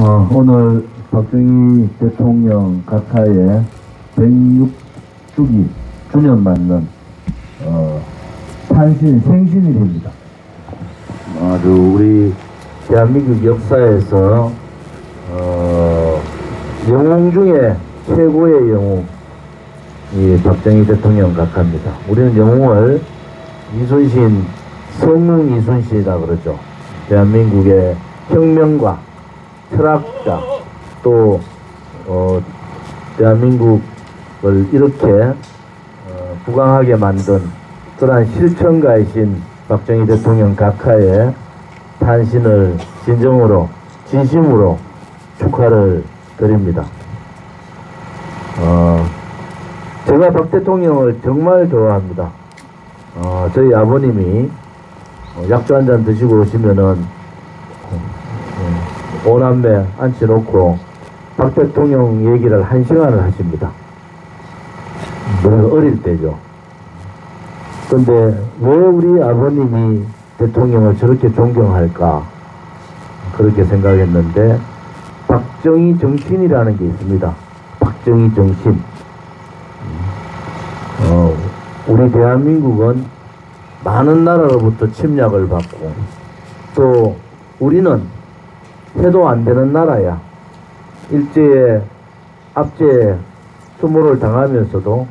어, 오늘 박정희 대통령 각하의 106주기 주년 맞는 어, 탄신 생신일입니다. 아주 우리 대한민국 역사에서 어, 영웅 중에 최고의 영웅 이 박정희 대통령 각하입니다. 우리는 영웅을 이순신 성웅 이순신이라 그러죠. 대한민국의 혁명과 철학자 또 어, 대한민국을 이렇게 어, 부강하게 만든 그러한 실천가이신 박정희 대통령 각하의 탄신을 진정으로 진심으로 축하를 드립니다. 어, 제가 박 대통령을 정말 좋아합니다. 어, 저희 아버님이 어, 약주 한 잔 드시고 오시면은 어, 오남매 앉혀놓고 박 대통령 얘기를 한 시간을 하십니다. 우리가 어릴 때죠. 근데 왜 우리 아버님이 대통령을 저렇게 존경할까? 그렇게 생각했는데 박정희 정신이라는 게 있습니다. 박정희 정신. 어, 우리 대한민국은 많은 나라로부터 침략을 받고 또 우리는 해도 안 되는 나라야. 일제에 압제에 수모를 당하면서도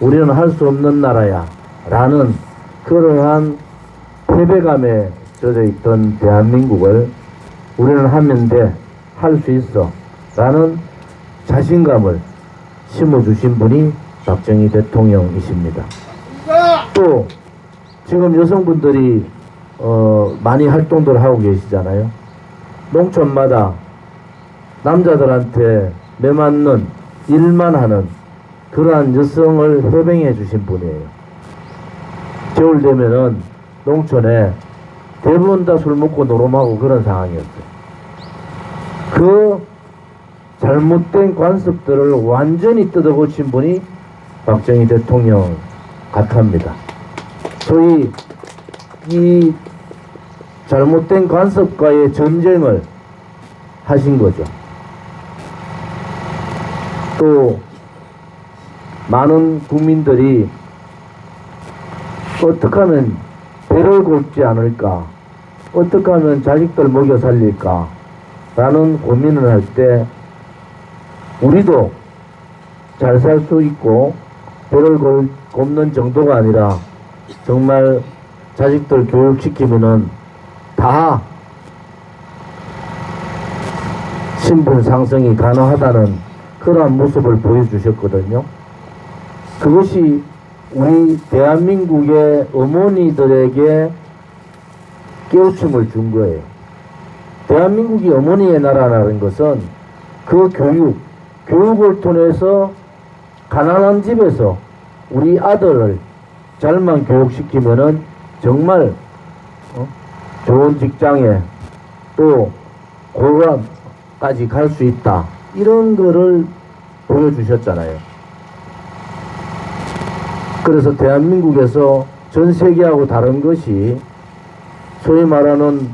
우리는 할 수 없는 나라야. 라는 그러한 패배감에 젖어 있던 대한민국을 우리는 하면 돼. 할 수 있어. 라는 자신감을 심어주신 분이 박정희 대통령이십니다. 또 지금 여성분들이 어, 많이 활동들 하고 계시잖아요. 농촌마다 남자들한테 매맞는 일만 하는 그러한 여성을 해병해 주신 분이에요. 겨울 되면은 농촌에 대부분 다 술 먹고 노름하고 그런 상황이었어요. 그 잘못된 관습들을 완전히 뜯어고친 분이 박정희 대통령 같합니다. 소위 이 잘못된 관습과의 전쟁을 하신 거죠. 또 많은 국민들이 어떻게 하면 배를 곱지 않을까? 어떻게 하면 자식들 먹여 살릴까? 라는 고민을 할 때 우리도 잘 살 수 있고 배를 곱- 곱는 정도가 아니라 정말 자식들 교육시키면은 다 신분 상승이 가능하다는 그러한 모습을 보여주셨거든요. 그것이 우리 대한민국의 어머니들에게 깨우침을 준 거예요. 대한민국이 어머니의 나라라는 것은 그 교육, 교육을 통해서 가난한 집에서 우리 아들을 잘만 교육시키면은 정말 어? 좋은 직장에 또 고관까지 갈 수 있다. 이런 거를 보여주셨잖아요. 그래서 대한민국에서 전 세계하고 다른 것이 소위 말하는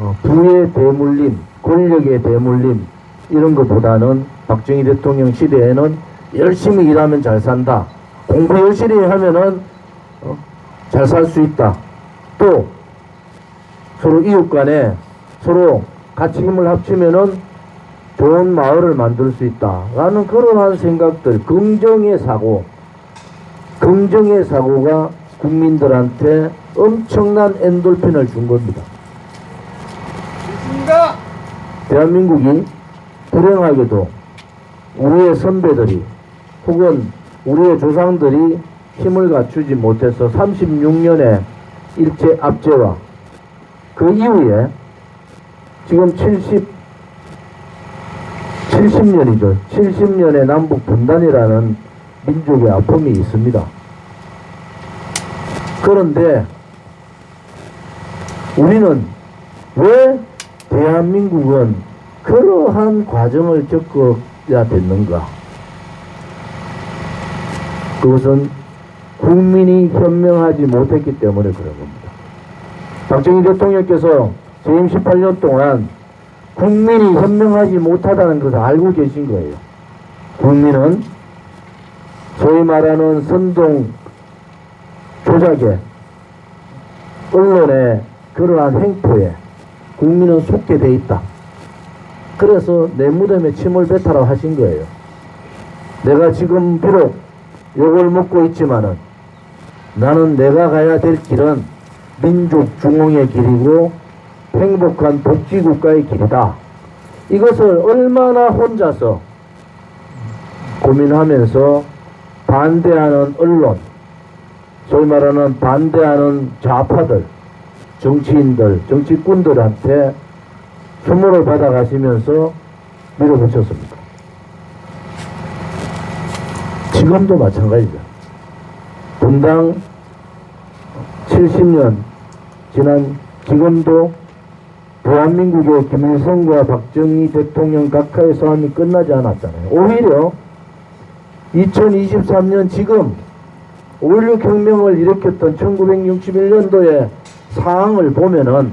어, 부의 대물림, 권력의 대물림 이런 것보다는 박정희 대통령 시대에는 열심히 일하면 잘 산다. 공부 열심히 하면은 어, 잘살 수 있다. 또 서로 이웃 간에 서로 같이 힘을 합치면은 좋은 마을을 만들 수 있다. 라는 그러한 생각들, 긍정의 사고, 긍정의 사고가 국민들한테 엄청난 엔돌핀을 준 겁니다. 대한민국이 불행하게도 우리의 선배들이 혹은 우리의 조상들이 힘을 갖추지 못해서 36년의 일제 압제와 그 이후에 지금 70, 70년이죠. 70년의 남북 분단이라는 민족의 아픔이 있습니다. 그런데 우리는 왜 대한민국은 그러한 과정을 겪어야 됐는가? 그것은 국민이 현명하지 못했기 때문에 그런 겁니다. 박정희 대통령께서 재임 18년 동안 국민이 현명하지 못하다는 것을 알고 계신 거예요. 국민은 소위 말하는 선동 조작에 언론의 그러한 행포에 국민은 속게 돼 있다. 그래서 내 무덤에 침을 뱉어라 하신 거예요. 내가 지금 비록 욕을 먹고 있지만은 나는 내가 가야 될 길은 민족 중흥의 길이고 행복한 복지국가의 길이다. 이것을 얼마나 혼자서 고민하면서 반대하는 언론, 소위 말하는 반대하는 좌파들, 정치인들, 정치꾼들한테 선물을 받아가시면서 밀어붙였습니다. 지금도 마찬가지죠. 분당 70년 지난 지금도 대한민국의 김일성과 박정희 대통령 각하의 싸움이 끝나지 않았잖아요. 오히려 2023년 지금 5.16 혁명을 일으켰던 1961년도의 상황을 보면은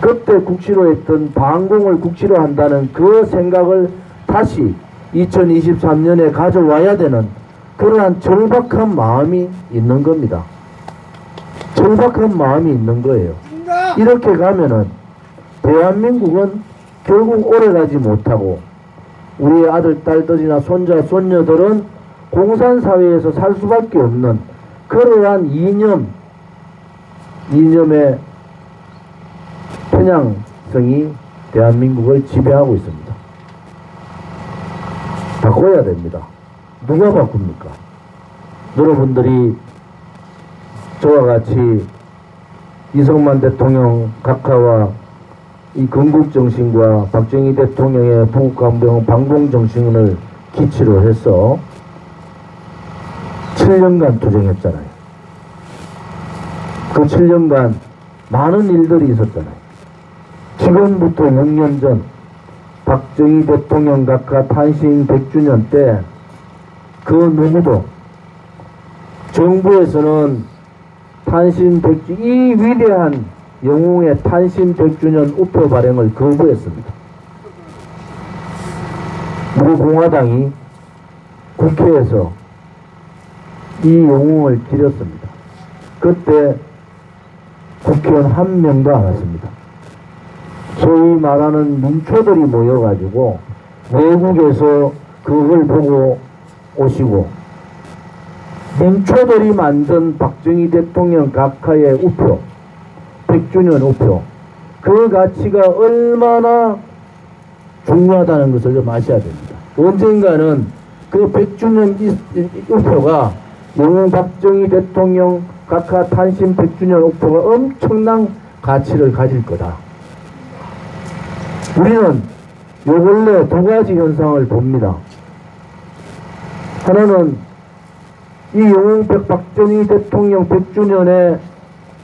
그때 국시로 했던 반공을 국시로 한다는 그 생각을 다시 2023년에 가져와야 되는 그러한 절박한 마음이 있는 겁니다. 절박한 마음이 있는 거예요. 이렇게 가면은 대한민국은 결국 오래 가지 못하고 우리 아들, 딸들이나 손자, 손녀들은 공산사회에서 살 수밖에 없는 그러한 이념, 이념의 편향성이 대한민국을 지배하고 있습니다. 바꿔야 됩니다. 누가 바꿉니까? 여러분들이 저와 같이 이성만 대통령 각하와 이 건국 정신과 박정희 대통령의 북한병 방공 정신을 기치로 해서 7년간 투쟁했잖아요. 그 7년간 많은 일들이 있었잖아요. 지금부터 6년 전 박정희 대통령 각하 탄신 100주년 때 그 누구도 정부에서는 탄신 100주 이 위대한 영웅의 탄신 100주년 우표 발행을 거부했습니다. 우리 공화당이 국회에서 이 영웅을 기렸습니다. 그때 국회의원 한 명도 안 왔습니다. 소위 말하는 민초들이 모여가지고 외국에서 그걸 보고 오시고 민초들이 만든 박정희 대통령 각하의 우표 100주년 우표 그 가치가 얼마나 중요하다는 것을 좀 아셔야 됩니다. 언젠가는 그 100주년 이- 이- 우표가 영웅 박정희 대통령 각하 탄신 100주년 우표가 엄청난 가치를 가질 거다. 우리는 요 근래 두 가지 현상을 봅니다. 하나는 이 영웅 백 박정희 대통령 100주년에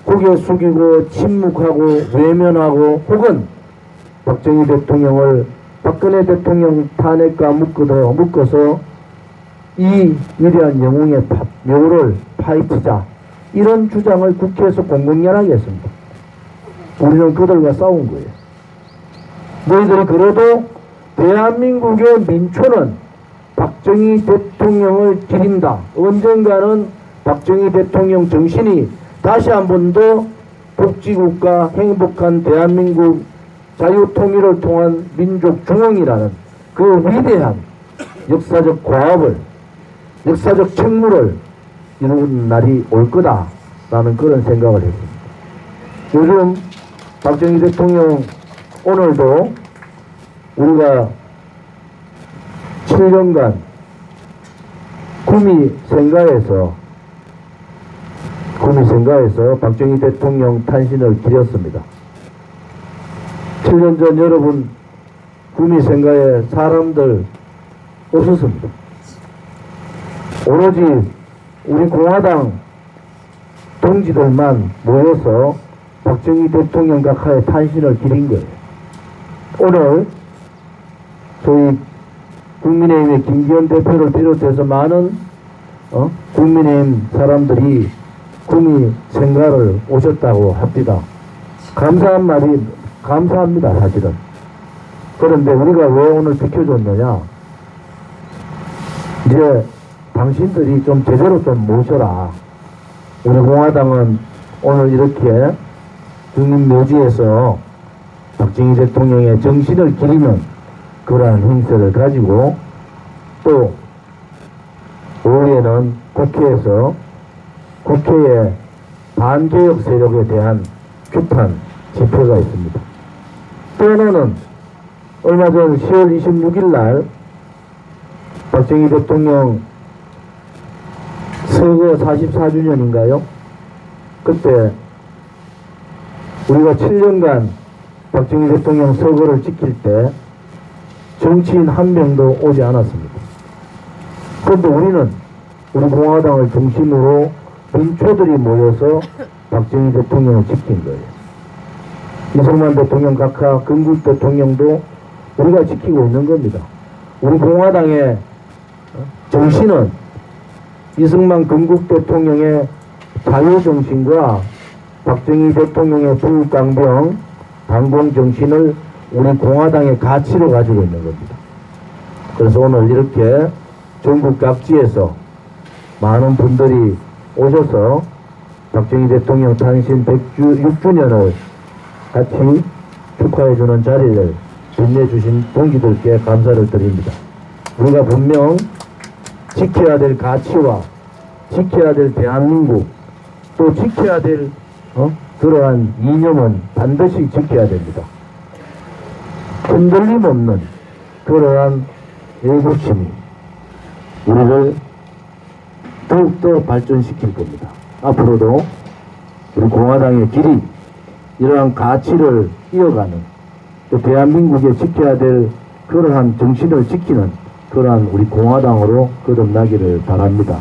고개 숙이고 침묵하고 외면하고 혹은 박정희 대통령을 박근혜 대통령 탄핵과 묶어서, 묶어서 이 위대한 영웅의 파- 묘를 파헤치자 이런 주장을 국회에서 공공연하게 했습니다. 우리는 그들과 싸운 거예요. 너희들이 그래도 대한민국의 민초는 박정희 대통령을 기린다. 언젠가는 박정희 대통령 정신이 다시 한 번 더 복지국가 행복한 대한민국 자유통일을 통한 민족 중흥이라는 그 위대한 역사적 과업을 역사적 책무를 이루는 날이 올 거다라는 그런 생각을 했습니다. 요즘 박정희 대통령 오늘도 우리가 7년간 구미 생가에서 구미 생가에서 박정희 대통령 탄신을 기렸습니다. 7년 전 여러분 구미 생가에 사람들 없었습니다. 오로지 우리 공화당 동지들만 모여서 박정희 대통령 각하의 탄신을 기린 거예요. 오늘 소위 국민의힘의 김기현 대표를 비롯해서 많은 어? 국민의힘 사람들이 구미 생가를 오셨다고 합니다. 감사한 말이 감사합니다, 사실은. 그런데 우리가 왜 오늘 비켜줬느냐? 이제 당신들이 좀 제대로 좀 모셔라. 우리 공화당은 오늘 이렇게 중립묘지에서 박정희 대통령의 정신을 기리는 그러한 행세를 가지고 또 올해는 국회에서 국회의 반개혁 세력에 대한 규탄 집회가 있습니다. 또 하나는 얼마 전 10월 26일 날 박정희 대통령 서거 44주년인가요? 그때 우리가 7년간 박정희 대통령 서거를 지킬 때 정치인 한 명도 오지 않았습니다. 그런데 우리는 우리 공화당을 중심으로 민초들이 모여서 박정희 대통령을 지킨 거예요. 이승만 대통령 각하 건국 대통령도 우리가 지키고 있는 겁니다. 우리 공화당의 정신은 이승만 건국 대통령의 자유정신과 박정희 대통령의 부강병 반공정신을 우리 공화당의 가치로 가지고 있는 겁니다. 그래서 오늘 이렇게 전국 각지에서 많은 분들이 오셔서 박정희 대통령 탄신 106주년을 같이 축하해주는 자리를 빛내주신 동기들께 감사를 드립니다. 우리가 분명 지켜야 될 가치와 지켜야 될 대한민국 또 지켜야 될 어? 그러한 이념은 반드시 지켜야 됩니다. 흔들림 없는 그러한 애국심이 우리를 더욱더 발전시킬 겁니다. 앞으로도 우리 공화당의 길이 이러한 가치를 이어가는 또 대한민국에 지켜야 될 그러한 정신을 지키는 그러한 우리 공화당으로 거듭나기를 바랍니다.